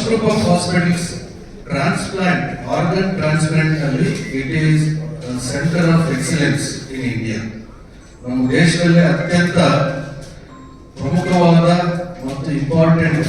First group of hospitals transplant organ transplant ಅಲ್ಲಿ it is centre of excellence in India ನಮ್ಮ ದೇಶದಲ್ಲಿ ಅತ್ಯಂತ ಪ್ರಮುಖವಾದ ಮತ್ತು ಇಂಪಾರ್ಟೆಂಟ್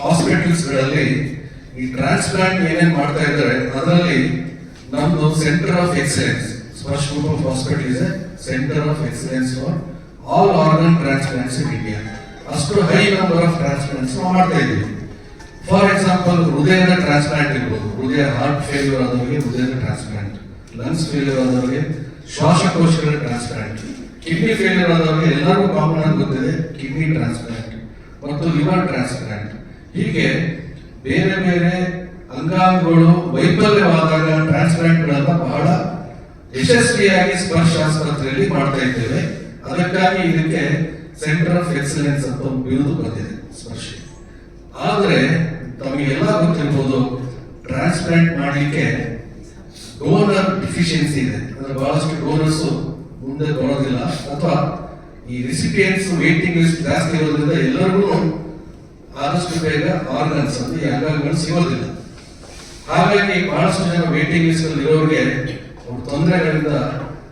ಹಾಸ್ಪಿಟಲ್ಸ್ಗಳಲ್ಲಿ ಈ ಟ್ರಾನ್ಸ್ಪ್ಲಾಂಟ್ ಏನೇನು ಮಾಡ್ತಾ ಇದ್ದಾರೆ, ಅದರಲ್ಲಿ ನಮ್ಮದು centre of excellence first group of hospital is a centre of excellence for all organ transplants in India ಅಷ್ಟು ಹೈ ನಂಬರ್ ಆಫ್ ಟ್ರಾನ್ಸ್ಪ್ಲಾಂಟ್ಸ್ ನಾವು ಮಾಡ್ತಾ ಇದ್ದೀವಿ. ಫಾರ್ ಎಕ್ಸಾಂಪಲ್ ಹೃದಯದ ಟ್ರಾನ್ಸ್ಪ್ಲಾಂಟ್ ಇರ್ಬೋದು. ಹೃದಯ ಹಾರ್ಟ್ ಫೇಲ್ಯೂರ್ ಆದವರಿಗೆ ಹೃದಯದ ಟ್ರಾನ್ಸ್ಪ್ಲಾಂಟ್ ಲಂಗ್ಸ್ ಫೇಲ್ಯೂರ್ ಆದವರಿಗೆ ಶ್ವಾಸಕೋಶಗಳ ಟ್ರಾನ್ಸ್ಪ್ಲಾಂಟ್ ಕಿಡ್ನಿ ಫೇಲ್ಯೂರ್ ಆದವರಿಗೆ ಎಲ್ಲರಿಗೂ ಕಾಮನ್ ಆಗಿ ಗೊತ್ತಿದೆ ಕಿಡ್ನಿ ಟ್ರಾನ್ಸ್ಪ್ಲಾಂಟ್ ಮತ್ತು ಲಿವರ್ ಟ್ರಾನ್ಸ್ಪ್ಲಾಂಟ್ ಹೀಗೆ ಬೇರೆ ಬೇರೆ ಅಂಗಾಂಗಗಳು ವೈಫಲ್ಯವಾದಾಗ ಟ್ರಾನ್ಸ್ಪ್ಲಾಂಟ್ಗಳನ್ನ ಬಹಳ ಯಶಸ್ವಿಯಾಗಿ ಸ್ಪರ್ಶ ಆಸ್ಪತ್ರೆಯಲ್ಲಿ ಮಾಡ್ತಾ ಇದ್ದೇವೆ. ಅದಕ್ಕಾಗಿ ಇದಕ್ಕೆ ಸೆಂಟರ್ ಆಫ್ ಎಕ್ಸಲೆನ್ಸ್ ಅಂತ ಒಂದು ಬಿರುದು ಬಂದಿದೆ ಸ್ಪರ್ಶ. ಆದ್ರೆ ತಮಗೆಲ್ಲ ಗೊತ್ತಿರ್ಬೋದು ಟ್ರಾನ್ಸ್ಪ್ಲಾಂಟ್ ಮಾಡಲಿಕ್ಕೆ ಡೋನರ್ ಡಿಫಿಷಿಯನ್ಸಿ ಇದೆ. ಅಂದ್ರೆ ಬಹಳಷ್ಟು ಡೋನರ್ಸ್ ಮುಂದೆ ಬರೋದಿಲ್ಲ. ಅಥವಾ ಈ ರಿಸಿಪಿಯನ್ಸ್ ವೇಟಿಂಗ್ ಲಿಸ್ಟ್ ಜಾಸ್ತಿ ಇರೋದ್ರಿಂದ ಎಲ್ಲರಿಗೂ ಆದಷ್ಟು ಬೇಗ ಆರ್ಗನ್ಸ್ ಅಂದ್ರೆ ಈ ಅಂಗಗಳು ಸಿಗೋದಿಲ್ಲ. ಹಾಗಾಗಿ ಬಹಳಷ್ಟು ಜನ ವೇಟಿಂಗ್ ಲಿಸ್ಟ್ ಅಲ್ಲಿ ಇರೋರಿಗೆ ಅವ್ರ ತೊಂದರೆಗಳಿಂದ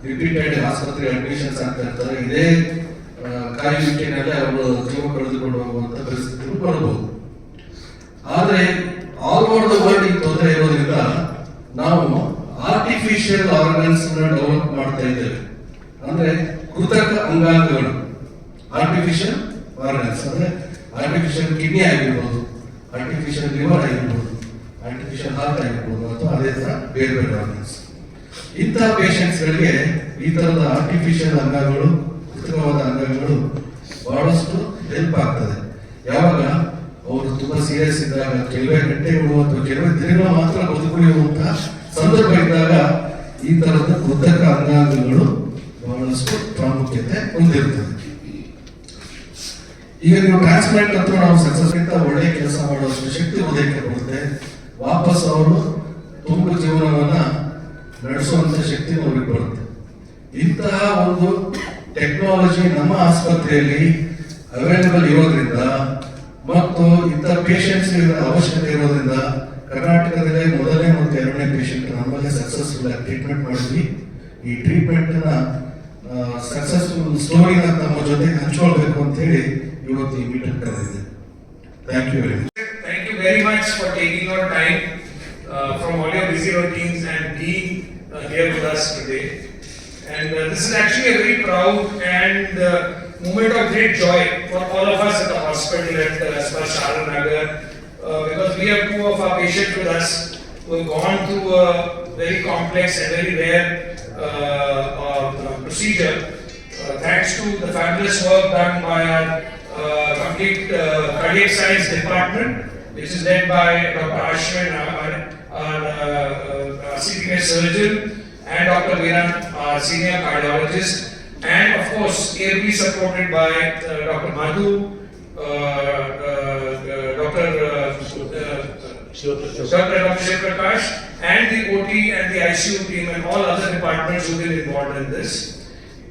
ರಿಪೀಟೆಡ್ ಆಸ್ಪತ್ರೆ ಅಡ್ಮಿಷನ್ಸ್ ಆಗ್ತಾ ಇರ್ತಾರೆ. ಇದೇ ಕಾಯುವಿಕೆನಲ್ಲೇ ಅವರು ಜೀವ ಕಳೆದುಕೊಂಡು ಹೋಗುವಂತ ಪರಿಸ್ಥಿತಿ ಬರಬಹುದು. ಆದ್ರೆ ಆಲ್ ಓವರ್ ದ ವರ್ಲ್ಡ್ ತೊಂದರೆ ಇರೋದ್ರಿಂದ ನಾವು ಆರ್ಟಿಫಿಷಿಯಲ್ ಆರ್ಗನ್ಸ್ ಡೆವಲಪ್ ಮಾಡ್ತಾ ಇದ್ದೇವೆ. ಅಂದ್ರೆ ಕೃತಕ ಅಂಗಾಂಗಗಳು. ಆರ್ಟಿಫಿಷಿಯಲ್ ಆರ್ಗನ್ಸ್ ಅಂದ್ರೆ ಆರ್ಟಿಫಿಷಿಯಲ್ ಕಿಡ್ನಿ ಆಗಿರ್ಬೋದು ಆರ್ಟಿಫಿಷಿಯಲ್ ಲಿವರ್ ಆಗಿರ್ಬೋದು ಆರ್ಟಿಫಿಷಿಯಲ್ ಹಾರ್ಟ್ ಆಗಿರ್ಬೋದು ಅಥವಾ ಅದೇ ತರ ಬೇರೆ ಬೇರೆ ಆರ್ಗನ್ಸ್ ಇಂತಹ ಪೇಷಂಟ್ಸ್ಗಳಿಗೆ ಗಳಿಗೆ ಈ ತರದ ಆರ್ಟಿಫಿಷಿಯಲ್ ಅಂಗಗಳು ಕೃತಕವಾದ ಅಂಗಗಳು ಬಹಳಷ್ಟು ಹೆಲ್ಪ್ ಆಗ್ತದೆ ಯಾವಾಗ ಅವರು ತುಂಬಾ ಸೀರಿಯಸ್ ಇದ್ದಾಗ ಕೆಲವೇ ಗಂಟೆಗಳು ಅಥವಾ ಕೆಲವೇ ದಿನಗಳು ಮಾತ್ರ ಬದುಕುಳಿಯುವಂತಹ ಸಂದರ್ಭ ಇದ್ದಾಗ ಈ ತರದ ಕೃತಕ ಅಂಗಾಂಗಗಳು ಬಹಳಷ್ಟು ಪ್ರಾಮುಖ್ಯತೆ ಹೊಂದಿರುತ್ತದೆ ಈಗ ನೀವು ಟ್ರಾನ್ಸ್ಪ್ಲಾಂಟ್ ಹತ್ರ ನಾವು ಸಕ್ಸಸ್ ಒಳ್ಳೆ ಕೆಲಸ ಮಾಡುವಷ್ಟು ಶಕ್ತಿ ಹೃದಯಕ್ಕೆ ಬರುತ್ತೆ ವಾಪಸ್ ಅವರು ತುಂಬ ಜೀವನವನ್ನ ನಡೆಸುವಂತ ಶಕ್ತಿ ಅವ್ರಿಗೆ ಬರುತ್ತೆ. ಇಂತಹ ಒಂದು ಟೆಕ್ನಾಲಜಿ ನಮ್ಮ ಆಸ್ಪತ್ರೆಯಲ್ಲಿ ಅವೈಲೇಬಲ್ ಇರೋದ್ರಿಂದ ಮತ್ತು ಇಂತಹ ಪೇಷಂಟ್ಸ್ ಅವಶ್ಯಕತೆ ಇರೋದ್ರಿಂದ ಪೇಷಂಟ್ ನಮ್ಮಲ್ಲಿ ಸಕ್ಸಸ್ಫುಲ್ ಆಗಿ ಟ್ರೀಟ್ಮೆಂಟ್ ಮಾಡಿದ್ವಿ ಈ ಟ್ರೀಟ್ಮೆಂಟ್ ನ ಸಕ್ಸಸ್ಫುಲ್ ಸ್ಟೋರಿನ ತಮ್ಮ ಜೊತೆ ಹಂಚ್ಕೊಳ್ಬೇಕು ಅಂತ ಹೇಳಿ ಇವತ್ತು ಈ ಮೀಟಿಂಗ್ ಕರೆದಿದೆ thank you very much Thank you very much for taking your time uh, from all your busy routines and being uh, here with us today. And uh, this is actually a very proud and uh, moment of great joy for all of us at the hospital at uh, Sparsh Nagar uh, because we have two of our patients with us have gone through a very complex and very rare uh, uh, procedure. Uh, thanks to the fabulous work done by our uh, complete cardiac science department, which is led by Dr. Ashwin, our, our CPS surgeon, and Dr. Veeran, our senior cardiologist, and of course, ably supported by Dr. Madhu, Dr. Prakash and the OT and the ICU team and all other departments who've been involved in this.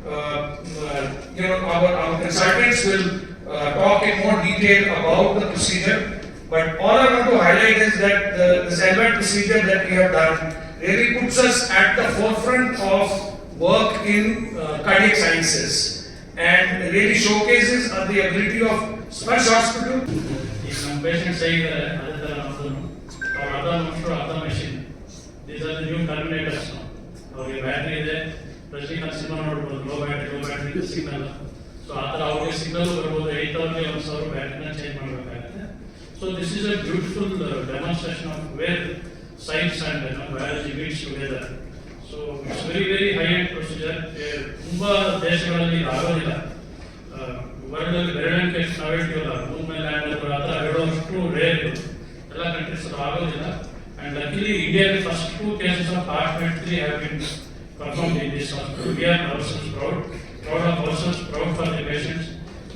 Uh, uh, you know, our, our consultants will uh, talk in more detail about the procedure, but all I want to highlight is that the, the procedure that we have done really puts us at the forefront of work in uh, cardiac sciences and really showcases uh, the ability of Sparsh Hospital. If some ಅರ್ಧ ಮನುಷ್ಯರು ಅರ್ಧ machine these are new terminators ಅವ್ರಿಗೆ battery ಇದೆ. Rajinikanth cinema ನೋಡ್ಬೋದು. Low battery low battery signal so ಆ ಥರ ಅವ್ರಿಗೆ signal ಬರ್ಬೋದು. ಏಟ್ ಅವರ್ಗೆ ಒಂದು ಸಾವಿರ ಬ್ಯಾಟ್ರಿನ ಚೇಂಜ್ ಮಾಡಬೇಕಾಗುತ್ತೆ. So this is a beautiful demonstration of where science and biology meets together so it's very very high end procedure ತುಂಬ ದೇಶಗಳಲ್ಲಿ ಇದು ಆಗೋದಿಲ್ಲ ವರ್ಲ್ಡ್ ಅಲ್ಲಿ ಬೆರಳಿಕೆ ಎಷ್ಟು ನಾವು ಹೇಳ್ತೀವಲ್ಲ ಮೂನ್ ಮೇಲೆ ಲ್ಯಾಂಡ್ ಆ ಥರ ಹೇಳೋಷ್ಟು ರೇರ್ ಕಂಟ್ರೀಸ್ ಅದು ಆಗೋದಿಲ್ಲ. ಅಂಡ್ ಲಕ್ಕಿಲಿ ಇಂಡಿಯಾದಲ್ಲಿ first two cases of heart rate three have been performed in this hospital we are ourselves proud proud of ourselves proud for the patients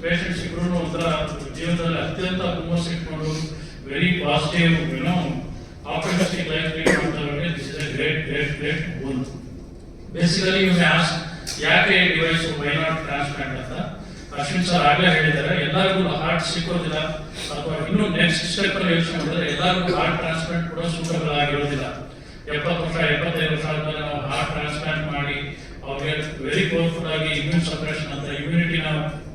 patients ಇಬ್ರು ಒಂಥರ ಜೀವನದಲ್ಲಿ ಅತ್ಯಂತ ಹುಮ್ಮಸ್ ಇಟ್ಕೊಂಡು ವೆರಿ ಪಾಸಿಟಿವ್ ಏನೋ ಆಪರ್ಚುನಿಟಿ ಲೈಫ್ ಲೀಡ್ ಮಾಡ್ತಾರೆ this is a great great great goal basically you ask ಯಾಕೆ device why not transplant ಅಂತ? ಅಶ್ವಿನ್ ಸರ್ ಆಗಲೇ ಹೇಳಿದ್ದಾರೆ, ಎಲ್ಲರಿಗೂ ಹಾರ್ಟ್ ಸಿಕ್ಕೋದಿಲ್ಲ. ಅಥವಾ ಇನ್ನೂ ನೆಕ್ಸ್ಟ್ ಸ್ಟೆಪ್ ಅಲ್ಲಿ ಯೋಚನೆ ಮಾಡಿದ್ರೆ ಎಲ್ಲರೂ ಹಾರ್ಟ್ ಟ್ರಾನ್ಸ್ಪ್ಲಾಂಟ್ ಕೂಡ ಸೂಟಬಲ್ ಎಪ್ಪತ್ತು ವರ್ಷ, ಎಪ್ಪತ್ತೈದು ವರ್ಷ ನಾವು ಹಾರ್ಟ್ ಟ್ರಾನ್ಸ್ಪ್ಲಾಂಟ್ ಮಾಡಿ, ಅವ್ರಿಗೆ ವೆರಿ ಪವರ್ಫುಲ್ ಆಗಿ ಇಮ್ಯೂನ್ ಸಪ್ರೆಷನ್ ಅಂತ ಇಮ್ಯುನಿಟಿನ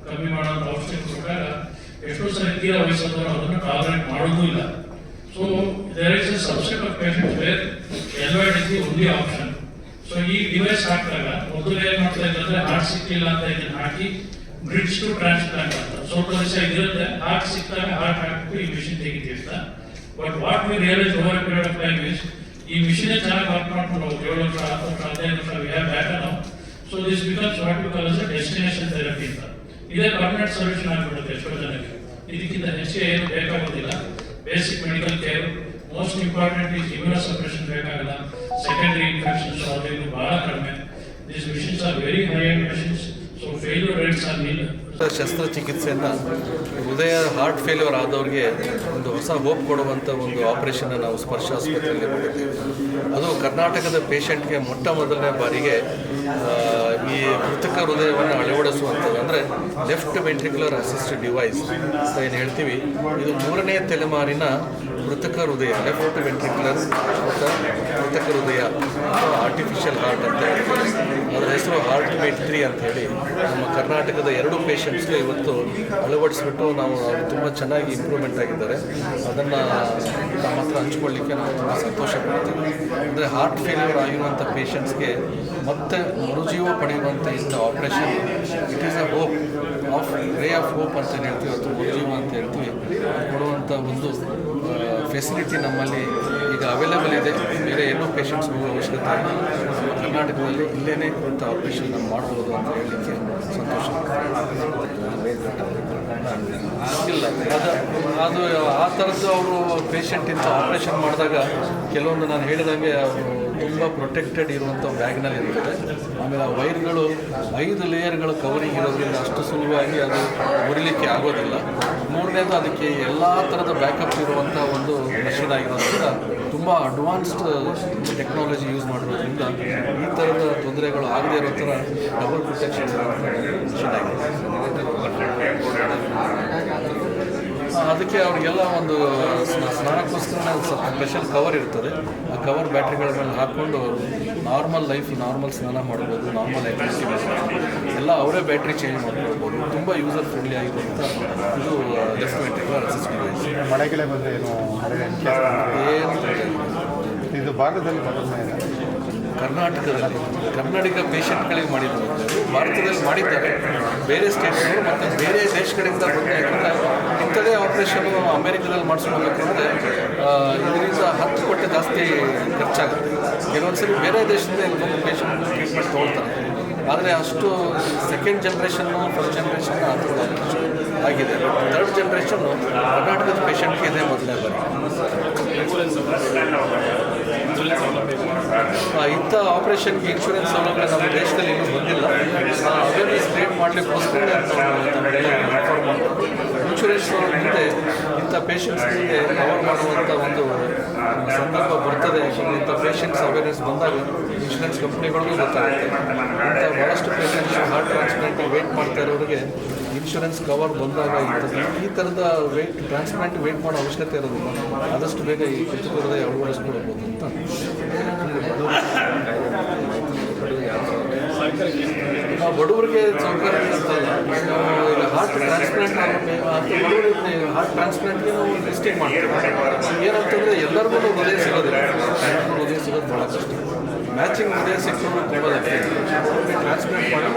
ಕಮ್ಮಿ ಮಾಡೋ ಔಷಧಿ ಕೊಟ್ಟಾಗ ಎಷ್ಟೋ ಸಲ ತೀರಾ ವಯಸ್ಸಾದವರು ಅದನ್ನು ಟಾಲರೇಟ್ ಮಾಡೋದೂ ಇಲ್ಲ. So there is a subset of patients where LVAD is the only option so ಈ ಡಿವೈಸ್ ಹಾಕಿದಾಗ, ಮೊದಲು ಏನು ಮಾಡ್ತಾ ಇದ್ದಾರೆ ಹಾರ್ಟ್ ಸಿಕ್ಕಿಲ್ಲ ಅಂತ ಇದನ್ನ ಹಾಕಿ ಬ್ರಿಡ್ಜ್ ಟು ಟ್ರಾನ್ಸ್ಪ್ಲಾಂಟ್ ಅಂತ ಸ್ವಲ್ಪ ವರ್ಷ ಇದಿರುತ್ತೆ ಹಾರ್ಟ್ ಸಿಕ್ಕಾಗ ಹಾರ್ಟ್ ಹಾಕ್ಬಿಟ್ಟು ಈ ಮಿಷಿನ್ ಅಂತ. But what we realise over period of time is ಈ ಮಿಷಿನ್ ಚೆನ್ನಾಗಿ ವರ್ಕ್ ಮಾಡ್ಕೊಂಡು ಹೋಗಿ ಏಳು ವರ್ಷ, ಹತ್ತು ವರ್ಷ, ಹದಿನೈದು ವರ್ಷ ವಿ ಹ್ಯಾವ್ ಬ್ಯಾಟರ್ ನಾವು so this becomes what we call destination therapy ಅಂತ. ಇದೇ ಪರ್ಮನೆಂಟ್ ಸೊಲ್ಯೂಷನ್ ಆಗ್ಬಿಡುತ್ತೆ ಎಷ್ಟೋ ಜನಕ್ಕೆ. ಇದಕ್ಕಿಂತ ಹೆಚ್ಚು ಏನು ಬೇಕಾಗೋದಿಲ್ಲ. Basic medical care most important is immuno suppression ಬೇಕಾಗಲ್ಲ. ಸೆಕೆಂಡರಿ ಇನ್ಫೆಕ್ಷನ್ಸ್ ಅದು ಬಹಳ ಕಡಿಮೆ. This machines are very high end machines ಶಸ್ತ್ರಚಿಕಿತ್ಸೆಯನ್ನು ಹೃದಯ ಹಾರ್ಟ್ ಫೇಲ್ಯೂರ್ ಆದವ್ರಿಗೆ ಒಂದು ಹೊಸ ಹೋಪ್ ಕೊಡುವಂಥ ಒಂದು ಆಪರೇಷನ್ ನಾವು ಸ್ಪರ್ಶ ಆಸ್ಪತ್ರೆಯಲ್ಲಿ ಮಾಡಿದ್ದೇವೆ. ಅದು ಕರ್ನಾಟಕದ ಪೇಷಂಟ್ಗೆ ಮೊಟ್ಟ ಮೊದಲನೇ ಬಾರಿಗೆ ಈ ಮೃತಕ ಹೃದಯವನ್ನು ಅಳವಡಿಸುವಂಥದ್ದು ಅಂದರೆ ಲೆಫ್ಟ್ ವೆಂಟ್ರಿಕ್ಯುಲರ್ ಅಸಿಸ್ಟ್ ಡಿವೈಸ್ ಅಂತ ಏನು ಹೇಳ್ತೀವಿ, ಇದು ಮೂರನೇ ತಲೆಮಾರಿನ ಮೃತಕ ಹೃದಯ ಲೆಫ್ಟ್ ವೆಂಟ್ರಿಕ್ಯುಲರ್ ಮತ್ತು ಮೃತಕ ಹೃದಯ ಆರ್ಟಿಫಿಷಿಯಲ್ ಹಾರ್ಟ್ ಅಂತ ಅದರ ಹೆಸರು ಹಾರ್ಟ್ ಬೀಟ್ ತ್ರೀ ಅಂತ ಹೇಳಿ. ನಮ್ಮ ಕರ್ನಾಟಕದ ಎರಡು ಪೇಷಂಟ್ಸ್ಗೆ ಇವತ್ತು ಅಳವಡಿಸ್ಬಿಟ್ಟು ನಾವು ತುಂಬ ಚೆನ್ನಾಗಿ ಇಂಪ್ರೂವ್ಮೆಂಟ್ ಆಗಿದ್ದಾರೆ. ಅದನ್ನು ನಮ್ಮ ಹತ್ರ ಹಂಚ್ಕೊಳ್ಳಿಕ್ಕೆ ನಾವು ತುಂಬ ಸಂತೋಷ ಪಡ್ತೀವಿ. ಅಂದರೆ ಹಾರ್ಟ್ ಫೇಲ್ಯೂರ್ ಆಗಿರುವಂಥ ಪೇಷಂಟ್ಸ್ಗೆ ಮತ್ತೆ ಮರುಜೀವ ಪಡೆಯುವಂಥ ಇಂಥ operation it is a hope of ray of hope ಅಂತ ಏನ್ ಹೇಳ್ತೀವಿ. ಅಥವಾ ಮರುಜೀವ ಅಂತ ಹೇಳ್ತೀವಿ. ಕೊಡುವಂಥ ಒಂದು ಫೆಸಿಲಿಟಿ ನಮ್ಮಲ್ಲಿ ಈಗ ಅವೈಲೇಬಲ್ ಇದೆ. ಬೇರೆ ಎಲ್ಲೂ ಪೇಷಂಟ್ಸ್ ಹೋಗೋ ಅವಶ್ಯಕತೆ ಕರ್ನಾಟಕದಲ್ಲಿ ಇಲ್ಲೇನೆ ಇಂಥ ಆಪರೇಷನ್ ಮಾಡ್ಬೋದು ಅಂತ ಹೇಳಲಿಕ್ಕೆ ಸಂತೋಷ. ಇಲ್ಲ ಅದು ಅದು ಆ ಥರದ್ದು ಅವರು ಪೇಷಂಟ್ ಇಂಥ ಆಪರೇಷನ್ ಮಾಡಿದಾಗ ಕೆಲವೊಂದು ನಾನು ಹೇಳಿದಂಗೆ ಅವರು ತುಂಬ ಪ್ರೊಟೆಕ್ಟೆಡ್ ಇರುವಂಥ ಬ್ಯಾಗ್ನಲ್ಲಿ ಇರುತ್ತೆ ಆಮೇಲೆ ಆ ವೈರ್ಗಳು, ಐದು ಲೇಯರ್ಗಳು ಕವರಿಂಗ್ ಇರೋದ್ರಿಂದ ಅಷ್ಟು ಸುಲಭವಾಗಿ ಅದು ಮುರಿಲಿಕ್ಕೆ ಆಗೋದಿಲ್ಲ. ಮೂರನೇದು ಅದಕ್ಕೆ ಎಲ್ಲ ಥರದ ಬ್ಯಾಕಪ್ ಇರುವಂಥ ಒಂದು ಮೆಷಿನ್ ಆಗಿರೋದ್ರಿಂದ ತುಂಬ ಅಡ್ವಾನ್ಸ್ಡ್ ಟೆಕ್ನಾಲಜಿ ಯೂಸ್ ಮಾಡಿರೋದ್ರಿಂದ ಈ ಥರದ ತೊಂದರೆಗಳು ಆಗದೇ ಇರೋ ಥರ ಡಬಲ್ ಪ್ರೊಟೆಕ್ಷನ್ ಮೆಷಿನ್ ಆಗಿದೆ. ಅದಕ್ಕೆ ಅವರಿಗೆಲ್ಲ ಒಂದು ಸ್ನ- ಸ್ನಾನಕ್ಕೋಸ್ಕರ ಸ್ವಲ್ಪ ಸ್ಪೆಷಲ್ ಕವರ್ ಇರ್ತದೆ. ಆ ಕವರ್ ಬ್ಯಾಟ್ರಿಗಳ ಮೇಲೆ ಹಾಕ್ಕೊಂಡು ನಾರ್ಮಲ್ ಲೈಫ್ ನಾರ್ಮಲ್ ಸ್ನಾನ ಮಾಡ್ಬೋದು ನಾರ್ಮಲ್ ಆ್ಯಕ್ಟಿವಿಟಿ ಎಲ್ಲ ಅವರೇ ಬ್ಯಾಟ್ರಿ ಚೇಂಜ್ ಮಾಡ್ಕೊಳ್ಬೋದು ತುಂಬ ಯೂಸರ್ ಫ್ರೆಂಡ್ಲಿ ಅಂತ ಇದು ಬಂದರೆ ಏನು ಇದು ಭಾರತದಲ್ಲಿ ಮೊದಲನೇ ಕರ್ನಾಟಕದಲ್ಲಿ ಕರ್ನಾಟಕ ಪೇಷಂಟ್ಗಳಿಗೆ ಮಾಡಿದ್ದು ಭಾರತದಲ್ಲಿ ಮಾಡಿದ್ದಾರೆ. ಬೇರೆ ಸ್ಟೇಟ್ಗಳು ಮತ್ತು ಬೇರೆ ದೇಶಗಳಿಂದ ಬಂದ ಯಾಕಂದರೆ ಇಂಥದೇ ಆಪ್ರೇಷನ್ ಅಮೇರಿಕದಲ್ಲಿ ಮಾಡಿಸ್ಕೊಳ್ಬೇಕಂದ್ರೆ ಇದರಿಂದ ಹತ್ತು ಪಟ್ಟು ಜಾಸ್ತಿ ಖರ್ಚಾಗುತ್ತೆ. ಕೆಲವೊಂದು ಸರಿ ಬೇರೆ ದೇಶದಿಂದ ಇಲ್ಲಿ ಬಂದು ಪೇಷಂಟ್ ಟ್ರೀಟ್ಮೆಂಟ್ ತೊಗೊಳ್ತಾರೆ. ಆದರೆ ಅಷ್ಟು ಸೆಕೆಂಡ್ ಜನ್ರೇಷನ್ನು ಫಸ್ಟ್ ಜನ್ರೇಷನ್ ಆಗಿದೆ. ಥರ್ಡ್ ಜನ್ರೇಷನ್ನು ಕರ್ನಾಟಕದ ಪೇಷಂಟ್ಗೆ ಇದೆ ಮೊದಲನೇ ಬಾರಿ ಆ, ಇಂಥ ಆಪರೇಷನ್ ಇನ್ಶೂರೆನ್ಸ್ ಸೌಲಭ್ಯ ನಮ್ಮ ದೇಶದಲ್ಲಿ ಇನ್ನೂ ಬಂದಿಲ್ಲ. ಅವೇರ್ನೆಸ್ ಕ್ರಿಯೇಟ್ ಮಾಡಲಿಕ್ಕೋಸ್ಕರ ಇನ್ಶೂರೆನ್ಸ್ ಮುಂದೆ ಇಂಥ ಪೇಷಂಟ್ಸ್ಗಳಿಗೆ ಕವರ್ ಮಾಡುವಂಥ ಒಂದು ಸಂದರ್ಭ ಬರ್ತದೆ. ಯಾಕಂದರೆ ಇಂಥ ಪೇಷಂಟ್ಸ್ ಅವೇರ್ನೆಸ್ ಬಂದಾಗ ಇನ್ಶೂರೆನ್ಸ್ ಕಂಪ್ನಿಗಳಿಗೂ ಗೊತ್ತಾಗುತ್ತೆ. ಇಂಥ ಭಾಳಷ್ಟು ಪೇಷಂಟ್ಸ್ ಹಾರ್ಟ್ ಟ್ರಾನ್ಸ್ಪ್ಲಾಂಟ್ ವೇಟ್ ಮಾಡ್ತಾ ಇರೋರಿಗೆ ಇನ್ಶೂರೆನ್ಸ್ ಕವರ್ ಬಂದಾಗ ಇರ್ತದೆ ಈ ಥರದ ವೇಟ್ ಟ್ರಾನ್ಸ್ಪ್ಲಾಂಟ್ ವೇಟ್ ಮಾಡೋ ಅವಶ್ಯಕತೆ ಇರೋದಿಲ್ಲ. ಆದಷ್ಟು ಬೇಗ ಈ ಕೃತಕ ಹೃದಯ ಅಳವಡಿಸ್ಕೊಳ್ಬೋದು ಅಂತ. ಬಡವರಿಗೆ ಹಾರ್ಟ್ ಟ್ರಾನ್ಸ್ಪ್ಲಾಂಟ್ ಬಡವರಿಗೆ ಹಾರ್ಟ್ ಟ್ರಾನ್ಸ್ಪ್ಲಾಂಟ್ಗೆ ನಾವು ಲಿಸ್ಟಿಂಗ್ ಮಾಡ್ತೀವಿ ಏನಂತಂದರೆ ಎಲ್ಲರಿಗೂ ಹೃದಯ ಸಿಗೋದಿಲ್ಲ. ಹೃದಯ ಸಿಗೋದು ಭಾಳ ಕಷ್ಟ. ಮ್ಯಾಚಿಂಗ್ ಹೃದಯ ಸಿಕ್ಕೋದು ತುಂಬ ಟ್ರಾನ್ಸ್ಪ್ಲಾಂಟ್ ಮಾಡಿ